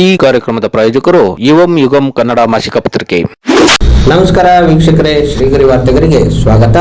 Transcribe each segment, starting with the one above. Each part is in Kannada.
ಈ ಕಾರ್ಯಕ್ರಮದ ಪ್ರಾಯೋಜಕರು ಯುವಂ ಯುಗಂ ಕನ್ನಡ ಮಾಸಿಕ ಪತ್ರಿಕೆ. ನಮಸ್ಕಾರ ವೀಕ್ಷಕರೇ ಶ್ರೀಗರಿ ವಾರ್ತೆಗರಿಗೆ ಸ್ವಾಗತ.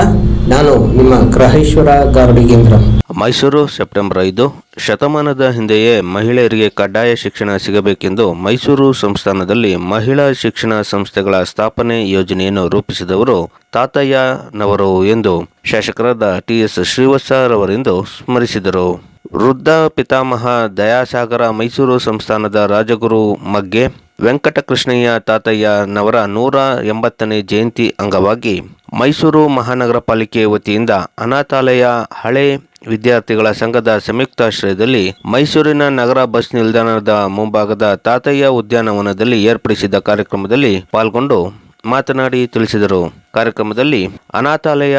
ನಾನು ನಿಮ್ಮ ಗ್ರಹೇಶ್ವರ ಗಾರ್ಡಿಗೇಂದ್ರ ಮೈಸೂರು ಸೆಪ್ಟೆಂಬರ್ ಐದು. ಶತಮಾನದ ಹಿಂದೆಯೇ ಮಹಿಳೆಯರಿಗೆ ಕಡ್ಡಾಯ ಶಿಕ್ಷಣ ಸಿಗಬೇಕೆಂದು ಮೈಸೂರು ಸಂಸ್ಥಾನದಲ್ಲಿ ಮಹಿಳಾ ಶಿಕ್ಷಣ ಸಂಸ್ಥೆಗಳ ಸ್ಥಾಪನೆ ಯೋಜನೆಯನ್ನು ರೂಪಿಸಿದವರು ತಾತಯ್ಯನವರು ಎಂದು ಶಾಸಕರಾದ ಟಿಎಸ್ ಶ್ರೀವತ್ಸರವರೆಂದು ಸ್ಮರಿಸಿದರು. ವೃದ್ಧ ಪಿತಾಮಹ ದಯಾಸಾಗರ ಮೈಸೂರು ಸಂಸ್ಥಾನದ ರಾಜಗುರು ಮಗ್ಗೆ ವೆಂಕಟಕೃಷ್ಣಯ್ಯ ತಾತಯ್ಯನವರ ನೂರ ಎಂಬತ್ತನೇ ಜಯಂತಿ ಅಂಗವಾಗಿ ಮೈಸೂರು ಮಹಾನಗರ ಪಾಲಿಕೆ ವತಿಯಿಂದ ಅನಾಥಾಲಯ ಹಳೆ ವಿದ್ಯಾರ್ಥಿಗಳ ಸಂಘದ ಸಂಯುಕ್ತಾಶ್ರಯದಲ್ಲಿ ಮೈಸೂರಿನ ನಗರ ಬಸ್ ನಿಲ್ದಾಣದ ಮುಂಭಾಗದ ತಾತಯ್ಯ ಉದ್ಯಾನವನದಲ್ಲಿ ಏರ್ಪಡಿಸಿದ್ದ ಕಾರ್ಯಕ್ರಮದಲ್ಲಿ ಪಾಲ್ಗೊಂಡು ಮಾತನಾಡಿ ತಿಳಿಸಿದರು. ಕಾರ್ಯಕ್ರಮದಲ್ಲಿ ಅನಾಥಾಲಯ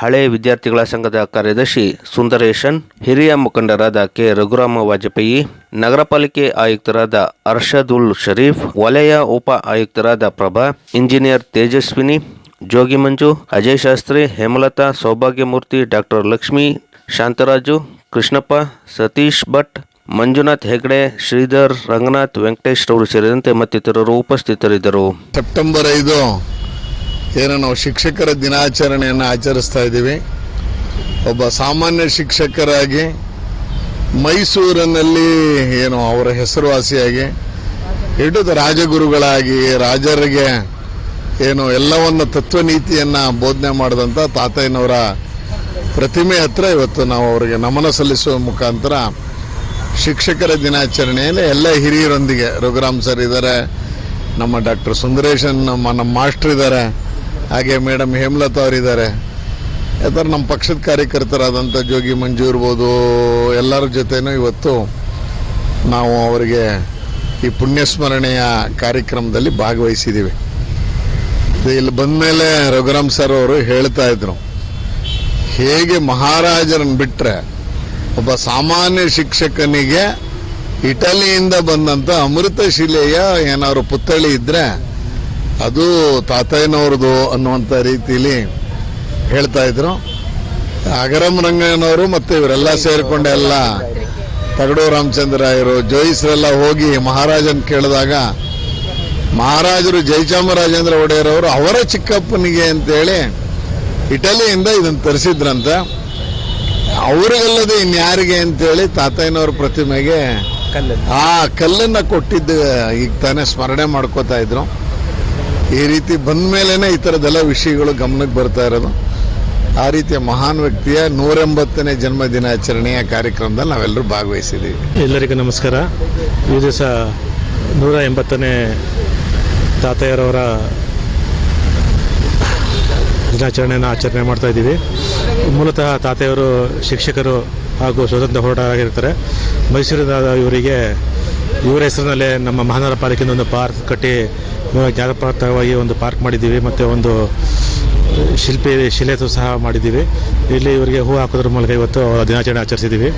ಹಳೆ ವಿದ್ಯಾರ್ಥಿಗಳ ಸಂಘದ ಕಾರ್ಯದರ್ಶಿ ಸುಂದರೇಶನ್, ಹಿರಿಯ ಮುಖಂಡರಾದ ಕೆ. ರಘುರಾಮ ವಾಜಪೇಯಿ, ನಗರ ಪಾಲಿಕೆ ಆಯುಕ್ತರಾದ ಅರ್ಷದುಲ್ ಶರೀಫ್, ವಲಯ ಉಪ ಆಯುಕ್ತರಾದ ಪ್ರಭಾ, ಇಂಜಿನಿಯರ್ ತೇಜಸ್ವಿನಿ, ಜೋಗಿ ಮಂಜು, ಅಜಯ್ ಶಾಸ್ತ್ರಿ, ಹೇಮಲತಾ, ಸೌಭಾಗ್ಯಮೂರ್ತಿ ಡಾಕ್ಟರ್ ಲಕ್ಷ್ಮಿ, ಶಾಂತರಾಜು, ಕೃಷ್ಣಪ್ಪ, ಸತೀಶ್ ಭಟ್ ಮಂಜುನಾಥ್ ಹೆಗ್ಡೆ, ಶ್ರೀಧರ್, ರಂಗನಾಥ್, ವೆಂಕಟೇಶ್ ಅವರು ಸೇರಿದಂತೆ ಮತ್ತಿತರರು ಉಪಸ್ಥಿತರಿದ್ದರು. ಸೆಪ್ಟೆಂಬರ್ ಐದು, ಏನೋ ನಾವು ಶಿಕ್ಷಕರ ದಿನಾಚರಣೆಯನ್ನು ಆಚರಿಸ್ತಾ ಇದ್ದೀವಿ. ಒಬ್ಬ ಸಾಮಾನ್ಯ ಶಿಕ್ಷಕರಾಗಿ ಮೈಸೂರಿನಲ್ಲಿ ಏನು ಅವರ ಹೆಸರುವಾಸಿಯಾಗಿ, ಹಿಡಿದ ರಾಜಗುರುಗಳಾಗಿ ರಾಜರಿಗೆ ಏನು ಎಲ್ಲವನ್ನು ತತ್ವನೀತಿಯನ್ನು ಬೋಧನೆ ಮಾಡಿದಂಥ ತಾತಯ್ಯನವರ ಪ್ರತಿಮೆ ಹತ್ರ ಇವತ್ತು ನಾವು ಅವರಿಗೆ ನಮನ ಸಲ್ಲಿಸುವ ಮುಖಾಂತರ ಶಿಕ್ಷಕರ ದಿನಾಚರಣೆಯಲ್ಲಿ ಎಲ್ಲ ಹಿರಿಯರೊಂದಿಗೆ ರಘುರಾಮ್ ಸರ್ ಇದ್ದಾರೆ. ನಮ್ಮ ಡಾಕ್ಟರ್ ಸುಂದರೇಶನ್, ನಮ್ಮ ನಮ್ಮ ಮಾಸ್ಟರ್ ಇದ್ದಾರೆ. ಹಾಗೆ ಮೇಡಮ್ ಹೇಮಲತಾ ಅವರಿದ್ದಾರೆ ಯಾಕಂದ್ರೆ ನಮ್ಮ ಪಕ್ಷದ ಕಾರ್ಯಕರ್ತರಾದಂಥ ಜೋಗಿ ಮಂಜು ಇರ್ಬೋದು ಎಲ್ಲರ ಜೊತೆನೂ ಇವತ್ತು ನಾವು ಅವರಿಗೆ ಈ ಪುಣ್ಯಸ್ಮರಣೆಯ ಕಾರ್ಯಕ್ರಮದಲ್ಲಿ ಭಾಗವಹಿಸಿದ್ದೀವಿ. ಇಲ್ಲಿ ಬಂದ ಮೇಲೆ ರಘುರಾಮ್ ಸರ್ ಅವರು ಹೇಳ್ತಾ ಇದ್ರು, ಹೇಗೆ ಮಹಾರಾಜರನ್ನು ಬಿಟ್ಟರೆ ಒಬ್ಬ ಸಾಮಾನ್ಯ ಶಿಕ್ಷಕನಿಗೆ ಇಟಲಿಯಿಂದ ಬಂದಂಥ ಅಮೃತ ಶಿಲೆಯ ಏನಾದ್ರು ಪುತ್ಥಳಿ ಇದ್ದರೆ ಅದು ತಾತಯ್ಯನವ್ರದ್ದು ಅನ್ನುವಂಥ ರೀತಿಯಲ್ಲಿ ಹೇಳ್ತಾ ಇದ್ರು. ಅಗರಂ ರಂಗಯ್ಯನವರು ಮತ್ತು ಇವರೆಲ್ಲ ಸೇರಿಕೊಂಡೆಲ್ಲ ರಾಮಚಂದ್ರ ರಾಮಚಂದ್ರಾಯರು ಜೋಯಿಸ್ರೆಲ್ಲ ಹೋಗಿ ಮಹಾರಾಜನ್ ಕೇಳಿದಾಗ ಮಹಾರಾಜರು ಜಯಚಾಮರಾಜೇಂದ್ರ ಒಡೆಯರ್ ಅವರು ಅವರ ಚಿಕ್ಕಪ್ಪನಿಗೆ ಅಂತೇಳಿ ಇಟಲಿಯಿಂದ ಇದನ್ನು ತರಿಸಿದ್ರಂತೆ. ಅವರಿಗಲ್ಲದೆ ಇನ್ಯಾರಿಗೆ ಅಂತೇಳಿ ತಾತಯ್ಯನವ್ರ ಪ್ರತಿಮೆಗೆ ಆ ಕಲ್ಲನ್ನ ಕೊಟ್ಟಿದ್ದ ಈಗ ತಾನೇ ಸ್ಮರಣೆ ಮಾಡ್ಕೋತಾ ಇದ್ರು. ಈ ರೀತಿ ಬಂದ ಮೇಲೇನೆ ಈ ಥರದ್ದೆಲ್ಲ ವಿಷಯಗಳು ಗಮನಕ್ಕೆ ಬರ್ತಾ ಇರೋದು. ಆ ರೀತಿಯ ಮಹಾನ್ ವ್ಯಕ್ತಿಯ ನೂರೆಂಬತ್ತನೇ ಜನ್ಮ ದಿನಾಚರಣೆಯ ಕಾರ್ಯಕ್ರಮದಲ್ಲಿ ನಾವೆಲ್ಲರೂ ಭಾಗವಹಿಸಿದ್ದೀವಿ. ಎಲ್ಲರಿಗೂ ನಮಸ್ಕಾರ. ಈ ದಿವಸ ನೂರ ಎಂಬತ್ತನೇ ತಾತಯ್ಯರವರ ದಿನಾಚರಣೆಯನ್ನು ಆಚರಣೆ ಮಾಡ್ತಾ ಇದ್ದೀವಿ. ಮೂಲತಃ ತಾತೆಯವರು, ಶಿಕ್ಷಕರು ಹಾಗೂ ಸ್ವತಂತ್ರ ಹೋರಾಟಗಾರರಾಗಿರ್ತಾರೆ ಮೈಸೂರಿನ ಇವರಿಗೆ, ಇವರ ಹೆಸರಿನಲ್ಲೇ ನಮ್ಮ ಮಹಾನಗರ ಪಾಲಿಕೆಯಿಂದ ಒಂದು ಪಾರ್ಕ್ ಕಟ್ಟಿ ಜ್ಞಾಪಕಾರ್ಥವಾಗಿ ಒಂದು ಪಾರ್ಕ್ ಮಾಡಿದ್ದೀವಿ. ಮತ್ತು ಒಂದು ಶಿಲ್ಪಿ ಶಿಲೆತು ಸಹ ಮಾಡಿದ್ದೀವಿ. ಇಲ್ಲಿ ಇವರಿಗೆ ಹೂ ಹಾಕೋದ್ರ ಮೂಲಕ ಇವತ್ತು ಅವರ ದಿನಾಚರಣೆ ಆಚರಿಸಿದ್ದೀವಿ.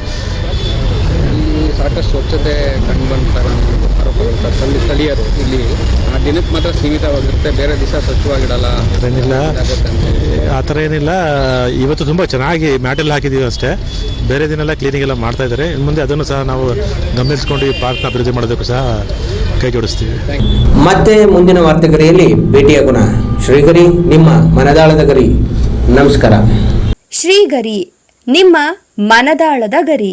ಸಾಕಷ್ಟು ಸ್ವಚ್ಛತೆ ಕಂಡು ಬಂತಾರೆ ಆರೋಪಗಳು ಸರ್. ಸ್ಥಳೀಯರು ಇಲ್ಲಿ ಆ ದಿನಕ್ಕೆ ಮಾತ್ರ ಸೀಮಿತವಾಗಿರುತ್ತೆ ಬೇರೆ ದಿವಸ ಸ್ವಚ್ಛವಾಗಿಡಲ್ಲ. ಏನಿಲ್ಲ ಆ ಥರ ಏನಿಲ್ಲ. ಇವತ್ತು ತುಂಬ ಚೆನ್ನಾಗಿ ಮ್ಯಾಟೆಲ್ಲ ಹಾಕಿದ್ದೀವಿ ಅಷ್ಟೇ. ಬೇರೆ ದಿನ ಎಲ್ಲ ಕ್ಲೀನಿಂಗ್ ಎಲ್ಲ ಮಾಡ್ತಾ ಇದ್ದಾರೆ. ಇನ್ನು ಮುಂದೆ ಅದನ್ನು ಸಹ ನಾವು ಗಮನಿಸ್ಕೊಂಡು ಈ ಪಾರ್ಕ್ನ ಅಭಿವೃದ್ಧಿ ಮಾಡೋದಕ್ಕೂ ಸಹ ಕೈ ಜೋಡಿಸ್ತೀವಿ. ಮತ್ತೆ ಮುಂದಿನ ವಾರ್ತೆಗರಿಯಲ್ಲಿ ಭೇಟಿಯಾಗೋಣ ಶ್ರೀಗರಿ ನಿಮ್ಮ ಮನದಾಳದ ಗರಿ. ನಮಸ್ಕಾರ. ಶ್ರೀಗರಿ ನಿಮ್ಮ ಮನದಾಳದ ಗರಿ.